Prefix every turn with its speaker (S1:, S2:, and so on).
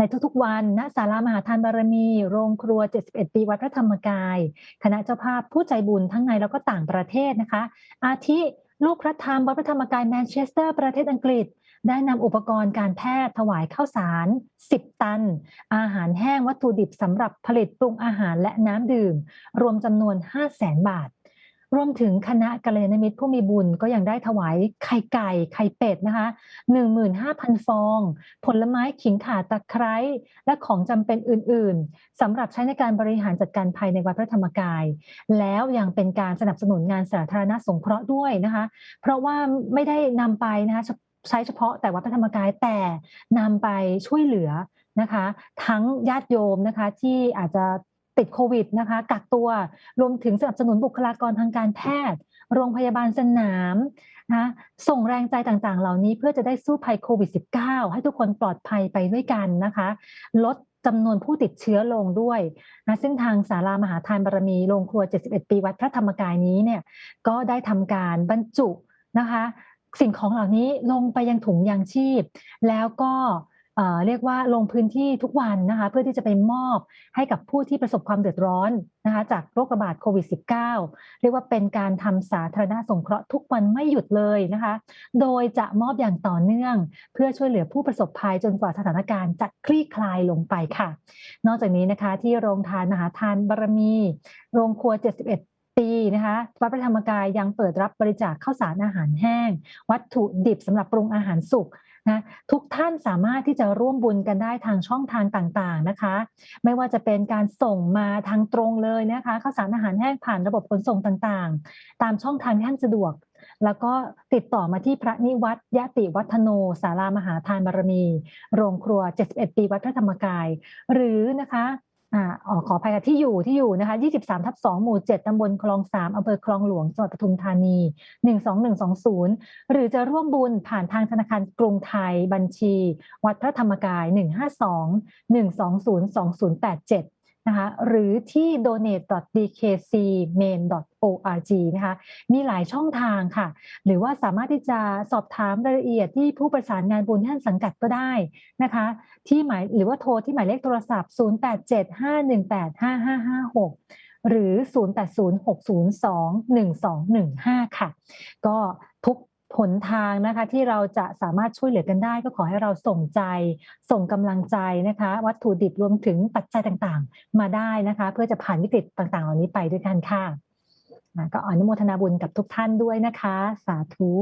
S1: ในทุกๆวันณศาลามหาทานบารมี โรงครัว 71 ปีวัดพระธรรมกาย คณะเจ้าภาพผู้ใจบุญทั้งในแล้วก็ต่างประเทศนะคะ อาทิลูกพระธรรมวัดพระธรรมกายแมนเชสเตอร์ประเทศอังกฤษ ได้นำอุปกรณ์การแพทย์ถวายข้าวสาร 10 ตัน อาหารแห้งวัตถุดิบสำหรับผลิตปรุงอาหารและน้ำดื่ม รวมจำนวน 5 0 0แสนบาท รวมถึงคณะกัลยาณมิตรผู้มีบุญก็ยังได้ถวายไข่ไก่ไข่เป็ดนะคะ15,000 ฟอง ผลไม้ขิงข่าตะไคร้และของจำเป็นอื่นๆสำหรับใช้ในการบริหารจัดการภายในวัดพระธรรมกาย แล้วยังเป็นการสนับสนุนงานสาธารณสงเคราะห์ด้วยนะคะ เพราะว่าไม่ได้นำไปนะคะใช้เฉพาะแต่วัดพระธรรมกายแต่นำไปช่วยเหลือนะคะ ทั้งญาติโยมนะคะที่อาจจะ ติดโควิดนะคะ กักตัวรวมถึงสนับสนุนบุคลากรทางการแพทย์ โรงพยาบาลสนามนะส่งแรงใจต่างๆ เหล่านี้เพื่อจะได้สู้ภัยโควิด -19 ให้ทุกคนปลอดภัยไปด้วยกันนะคะ ลดจำนวนผู้ติดเชื้อลงด้วยนะซึ่งทางสารามหาทานบารมีโรงครัว 71 ปีวัดพระธรรมกายนี้เนี่ยก็ได้ทำการบรรจุนะคะ สิ่งของเหล่านี้ลงไปยังถุงยางชีพ แล้วก็ เรียกว่าลงพื้นที่ทุกวันนะคะเพื่อที่จะไปมอบให้กับผู้ที่ประสบความเดือดร้อนนะคะจากโรคระบาดโควิด -19 เรียกว่าเป็นการทำสาธารณสงเคราะห์ทุกวันไม่หยุดเลยนะคะ โดยจะมอบอย่างต่อเนื่อง เพื่อช่วยเหลือผู้ประสบภัยจนกว่าสถานการณ์จะคลี่คลายลงไปค่ะ นอกจากนี้นะคะที่โรงทานมหาทานบารมี โรงครัว 71ปีนะคะวัดพระธรรมกายยังเปิดรับบริจาคข้าวสารอาหารแห้ง วัตถุดิบสำหรับปรุงอาหารสุก นะทุกท่านสามารถที่จะร่วมบุญกันได้ทางช่องทางต่างๆนะคะ ไม่ว่าจะเป็นการส่งมาทางตรงเลยนะคะข้าวสารอาหารแห้งผ่านระบบขนส่งต่างๆ ตามช่องทางที่ท่านสะดวก แล้วก็ติดต่อมาที่พระนิวัตยติวัฒโนสารามหาทานบารมี โรงครัว 71 ปีวัดพระธรรมกาย หรือนะคะ อ่าขออภัยที่อยู่ที่อยู่นะคะ 23 ทับ 2 หมู่ 7 ตำบลคลอง 3 อำเภอคลองหลวง จังหวัดปทุมธานี 12120 หรือจะร่วมบุญผ่านทางธนาคารกรุงไทยบัญชี วัดพระธรรมกาย 152 120 2087 นะคะหรือที่ donate.dkcmain.org นะคะมีหลายช่องทางค่ะ หรือว่าสามารถที่จะสอบถามรายละเอียดที่ผู้ประสานงานบุญท่านสังกัดก็ได้นะคะ ที่หมายหรือว่าโทรที่หมายเลขโทรศัพท์ 0875185556หรือ 0806021215 ค่ะ ก็ทุก ผลทางนะคะที่เราจะสามารถช่วยเหลือกันได้ ก็ขอให้เราส่งใจ ส่งกำลังใจนะคะ วัตถุดิบรวมถึงปัจจัยต่างๆ มาได้นะคะ เพื่อจะผ่านวิกฤตต่างๆ เหล่านี้ไปด้วยกันค่ะก็อนุโมทนาบุญกับทุกท่านด้วยนะคะ สาธุ